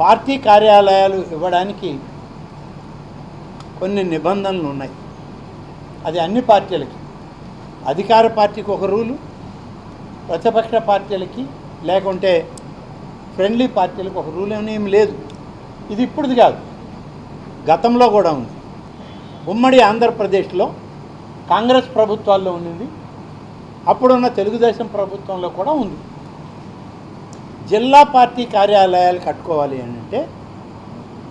Party కార్యాలయాలు ఇవ్వడానికి కొన్ని నిబంధనలు ఉన్నాయి. అది అన్ని పార్టీలకి. అధికార పార్టీకి ఒక రూలు ప్రతిపక్ష పార్టీలకి లేకుంటే ఫ్రెండ్లీ పార్టీలకు ఒక రూల్ ఏం లేదు. ఇది ఇప్పుడుది కాదు. గతంలో కూడా ఉంది. ఉమ్మడి ఆంధ్రప్రదేశ్లో కాంగ్రెస్ ప్రభుత్వాల్లో ఉండింది అప్పుడున్న తెలుగుదేశం ప్రభుత్వంలో కూడా ఉంది. జిల్లా పార్టీ కార్యాలయాలు కట్టుకోవాలి అని అంటే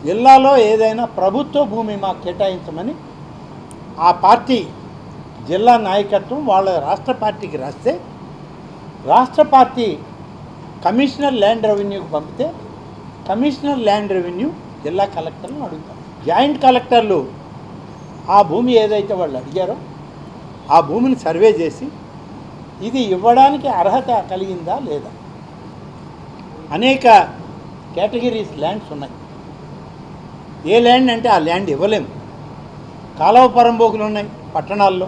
జిల్లాలో ఏదైనా ప్రభుత్వ భూమి మాకు కేటాయించమని ఆ పార్టీ జిల్లా నాయకత్వం వాళ్ళ రాష్ట్ర పార్టీకి రాస్తే రాష్ట్ర పార్టీ కమిషనర్ ల్యాండ్ రెవెన్యూకి పంపితే కమిషనర్ ల్యాండ్ రెవెన్యూ జిల్లా కలెక్టర్లను అడుగుతారు. జాయింట్ కలెక్టర్లు ఆ భూమి ఏదైతే వాళ్ళు అడిగారో ఆ భూమిని సర్వే చేసి ఇది ఇవ్వడానికి అర్హత కలిగిందా లేదా? అనేక కేటగిరీస్ ల్యాండ్స్ ఉన్నాయి. ఏ ల్యాండ్ అంటే ఆ ల్యాండ్ ఇవ్వలేము. కాలవ పరంబోకులు ఉన్నాయి పట్టణాల్లో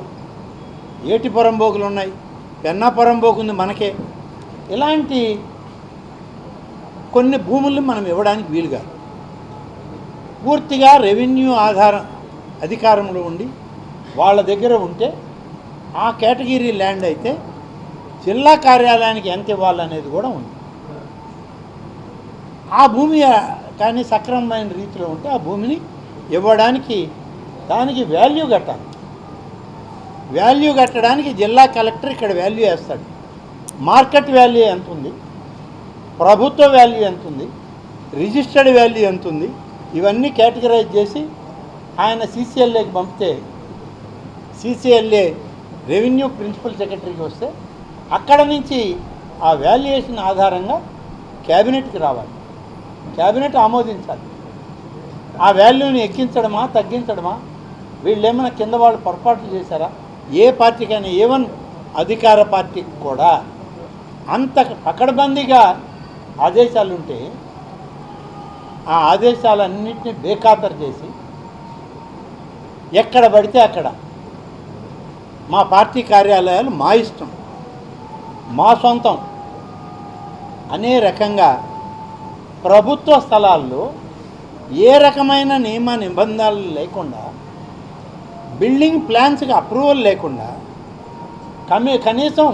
ఏటి పరంబోకులు ఉన్నాయి పెన్నా పరంబోకు ఉంది మనకే. ఇలాంటి కొన్ని భూములను మనం ఇవ్వడానికి వీలు కాదు పూర్తిగా రెవెన్యూ ఆధారం అధికారంలో ఉండి వాళ్ళ దగ్గర ఉంటే ఆ కేటగిరీ ల్యాండ్ అయితే జిల్లా కార్యాలయానికి ఎంత ఇవ్వాలనేది కూడా ఉంది. ఆ భూమి కానీ సక్రమమైన రీతిలో ఉంటే ఆ భూమిని ఇవ్వడానికి దానికి వాల్యూ కట్టాలి. వాల్యూ కట్టడానికి జిల్లా కలెక్టర్ ఇక్కడ వాల్యూ వేస్తాడు. మార్కెట్ వాల్యూ ఎంత ఉంది? ప్రభుత్వ వాల్యూ ఎంత ఉంది? రిజిస్టర్డ్ వాల్యూ ఎంత ఉంది? ఇవన్నీ కేటగరైజ్ చేసి ఆయన సీసీఎల్ఏకి పంపితే సీసీఎల్ఏ రెవెన్యూ ప్రిన్సిపల్ సెక్రటరీకి వస్తే అక్కడ నుంచి ఆ వాల్యుయేషన్ ఆధారంగా క్యాబినెట్కి రావాలి. క్యాబినెట్ ఆమోదించాలి. ఆ వాల్యూని ఎక్కించడమా తగ్గించడమా? వీళ్ళు ఏమైనా కింద వాళ్ళు పొరపాట్లు చేశారా? ఏ పార్టీకైనా ఏవన్ అధికార పార్టీకి కూడా అంత పకడ్బందీగా ఆదేశాలు ఉంటే ఆ ఆదేశాలన్నింటినీ బేఖాతరు చేసి ఎక్కడ పడితే అక్కడ మా పార్టీ కార్యాలయాలు మా ఇష్టం మా సొంతం అనే రకంగా ప్రభుత్వ స్థలాల్లో ఏ రకమైన నియమ నిబంధనలు లేకుండా బిల్డింగ్ ప్లాన్స్కి అప్రూవల్ లేకుండా కమి కనీసం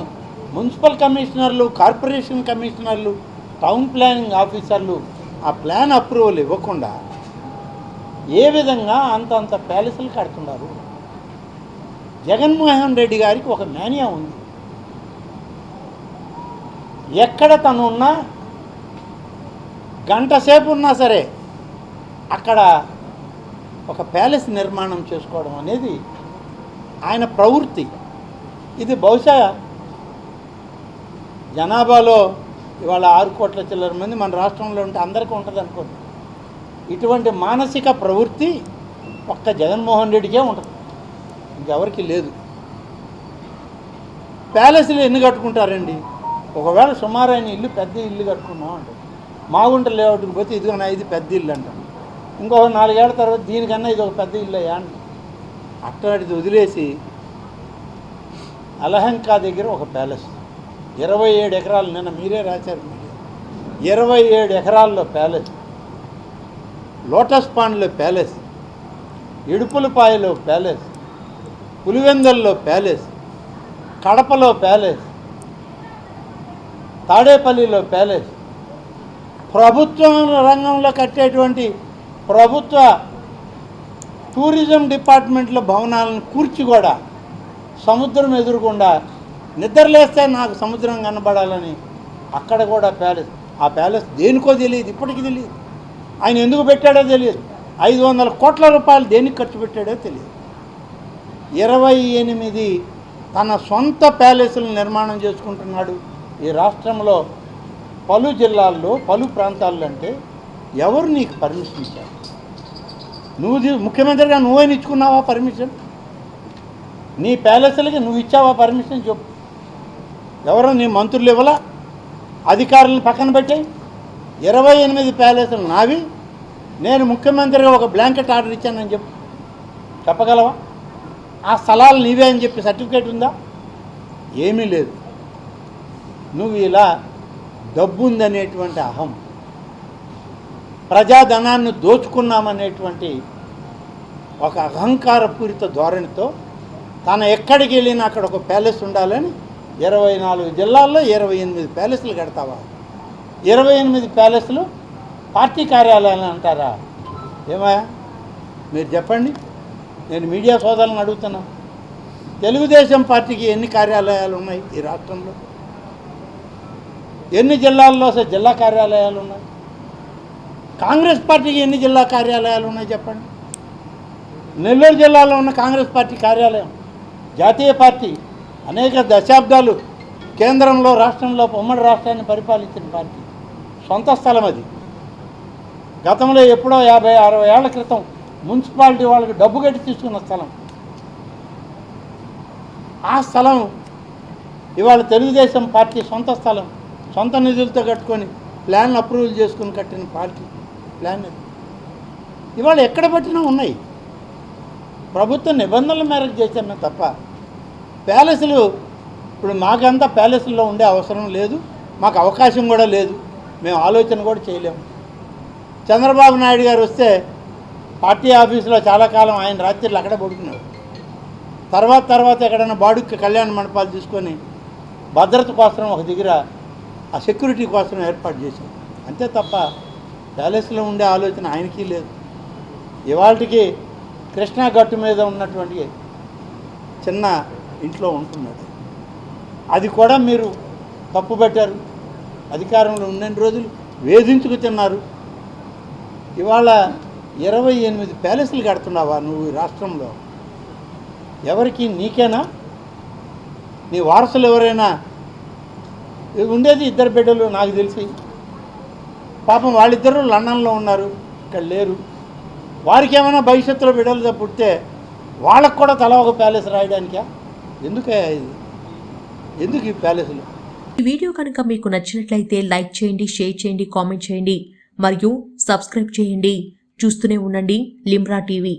మున్సిపల్ కమిషనర్లు కార్పొరేషన్ కమిషనర్లు టౌన్ ప్లానింగ్ ఆఫీసర్లు ఆ ప్లాన్ అప్రూవల్ ఇవ్వకుండా ఏ విధంగా అంత అంత ప్యాలెస్లు కడుతున్నారు? జగన్మోహన్ రెడ్డి గారికి ఒక మేనియా ఉంది. ఎక్కడ తను ఉన్నా గంట సేపు ఉన్నా సరే అక్కడ ఒక ప్యాలెస్ నిర్మాణం చేసుకోవడం అనేది ఆయన ప్రవృత్తి. ఇది బహుశా జనాభాలో ఇవాళ ఆరు కోట్ల చిల్లర మంది మన రాష్ట్రంలో ఉంటే అందరికీ ఉంటుంది అనుకోండి. ఇటువంటి మానసిక ప్రవృత్తి ఒక్క జగన్మోహన్ రెడ్డికే ఉంటుంది. ఇంకెవరికి లేదు. ప్యాలెస్లు ఎన్ని కట్టుకుంటారండి. ఒకవేళ సుమారైన ఇల్లు పెద్ద ఇల్లు కట్టుకున్నాం అంటే మాగుంట లేఅవుట్కి పోతే ఇదిగో నా ఇది పెద్ద ఇల్లు అంటాం. ఇంకొక నాలుగేళ్ళ తర్వాత దీనికన్నా ఇది ఒక పెద్ద ఇల్లు అయ్యా అంట. అట్లాంటిది వదిలేసి అలహంకా దగ్గర ఒక ప్యాలెస్. ఇరవై ఏడు ఎకరాలు నిన్న మీరే రాశారు ఇరవై ఏడు ఎకరాల్లో ప్యాలెస్. లోటస్ పాండ్లో ప్యాలెస్. ఇడుపులపాయలో ప్యాలెస్. పులివెందల్లో ప్యాలెస్. కడపలో ప్యాలెస్. తాడేపల్లిలో ప్యాలెస్. ప్రభుత్వం రంగంలో కట్టేటువంటి ప్రభుత్వ టూరిజం డిపార్ట్మెంట్లో భవనాలను కూర్చి కూడా సముద్రం ఎదురుకుండా నిద్రలేస్తే నాకు సముద్రం కనబడాలని అక్కడ కూడా ప్యాలెస్ ఆ ప్యాలెస్ దేనికో తెలియదు ఇప్పటికీ తెలియదు. ఆయన ఎందుకు పెట్టాడో తెలియదు. ఐదు వందల కోట్ల రూపాయలు దేనికి ఖర్చు పెట్టాడో తెలియదు. ఇరవై ఎనిమిది తన సొంత ప్యాలెస్లు నిర్మాణం చేసుకుంటున్నాడు ఈ రాష్ట్రంలో పలు జిల్లాల్లో పలు ప్రాంతాల్లో అంటే ఎవరు నీకు పర్మిషన్ ఇచ్చారు? నువ్వు ముఖ్యమంత్రిగా నువ్వే ఇచ్చుకున్నావా పర్మిషన్ నీ ప్యాలెస్లకి నువ్వు ఇచ్చావా పర్మిషన్ చెప్పు. ఎవరో నీ మంత్రులు ఇవ్వలా? అధికారులను పక్కన పెట్టాయి. ఇరవై ఎనిమిది ప్యాలెస్లు నావి. నేను ముఖ్యమంత్రిగా ఒక బ్లాంకెట్ ఆర్డర్ ఇచ్చానని చెప్పు. చెప్పగలవా? ఆ స్థలాలు నీవే అని చెప్పి సర్టిఫికేట్ ఉందా? ఏమీ లేదు. నువ్వు ఇలా డబ్బు ఉందనేటువంటి అహం. ప్రజాధనాన్ని దోచుకున్నామనేటువంటి ఒక అహంకారపూరిత ధోరణితో తను ఎక్కడికి వెళ్ళినా అక్కడ ఒక ప్యాలెస్ ఉండాలని ఇరవై నాలుగు జిల్లాల్లో ఇరవై ఎనిమిది ప్యాలెస్లు కడతావా? ఇరవై ఎనిమిది ప్యాలెస్లు పార్టీ కార్యాలయాలు అంటారా? ఏమయ్యా? మీరు చెప్పండి. నేను మీడియా సోదరులను అడుగుతున్నా. తెలుగుదేశం పార్టీకి ఎన్ని కార్యాలయాలు ఉన్నాయి ఈ రాష్ట్రంలో? ఎన్ని జిల్లాల్లో అసలు జిల్లా కార్యాలయాలు ఉన్నాయి? కాంగ్రెస్ పార్టీకి ఎన్ని జిల్లా కార్యాలయాలు ఉన్నాయి చెప్పండి? నెల్లూరు జిల్లాలో ఉన్న కాంగ్రెస్ పార్టీ కార్యాలయం జాతీయ పార్టీ అనేక దశాబ్దాలు కేంద్రంలో రాష్ట్రంలో ఉమ్మడి రాష్ట్రాన్ని పరిపాలించిన పార్టీ. సొంత స్థలం అది. గతంలో ఎప్పుడో యాభై అరవై ఏళ్ళ క్రితం మున్సిపాలిటీ వాళ్ళకి డబ్బు కట్టి తీసుకున్న స్థలం. ఆ స్థలం ఇవాళ తెలుగుదేశం పార్టీ సొంత స్థలం. సొంత నిధులతో కట్టుకొని ప్లాన్ అప్రూవల్ చేసుకుని కట్టిన పార్టీ ప్లాన్ అది. ఇవాళ ఎక్కడ పట్టినా ఉన్నాయి. ప్రభుత్వ నిబంధనల మేరకు చేశామే తప్ప ప్యాలెస్లు ఇప్పుడు మాకంతా ప్యాలెస్లో ఉండే అవసరం లేదు మాకు అవకాశం కూడా లేదు మేము ఆలోచన కూడా చేయలేము. చంద్రబాబు నాయుడు గారు వస్తే పార్టీ ఆఫీసులో చాలా కాలం ఆయన రాత్రిళ్ళు అక్కడే పడుకున్నాడు తర్వాత తర్వాత ఎక్కడైనా బాడుక్కి కళ్యాణ మండపాలు తీసుకొని భద్రత కోసం ఒక దగ్గర ఆ సెక్యూరిటీ కోసం ఏర్పాటు చేశాం అంతే తప్ప ప్యాలెస్లో ఉండే ఆలోచన ఆయనకి లేదు. ఇవాళకి కృష్ణా గట్టు మీద ఉన్నటువంటి చిన్న ఇంట్లో ఉంటున్నాడు అది కూడా మీరు తప్పు పెట్టారు. అధికారంలో ఉన్నన్ని రోజులు వేధించుకు తిన్నారు. ఇవాళ ఇరవై ఎనిమిది ప్యాలెస్లు కడుతున్నావా నువ్వు ఈ రాష్ట్రంలో? ఎవరికి నీకేనా? నీ వారసులు ఎవరైనా ఉండేది ఇద్దరు బిడ్డలు నాకు తెలిసి. పాపం వాళ్ళిద్దరూ లండన్లో ఉన్నారు ఇక్కడ లేరు. వారికి ఏమైనా భవిష్యత్తులో బిడ్డలు పుడితే వాళ్ళకు కూడా తల ఒక ప్యాలెస్ రాయడానికా? ఎందుకే ఇది? ఎందుకు ఈ ప్యాలెస్లు? ఈ వీడియో కనుక మీకు నచ్చినట్లయితే లైక్ చేయండి షేర్ చేయండి కామెంట్ చేయండి మరియు సబ్స్క్రైబ్ చేయండి. చూస్తూనే ఉండండి లిమ్రా టీవీ.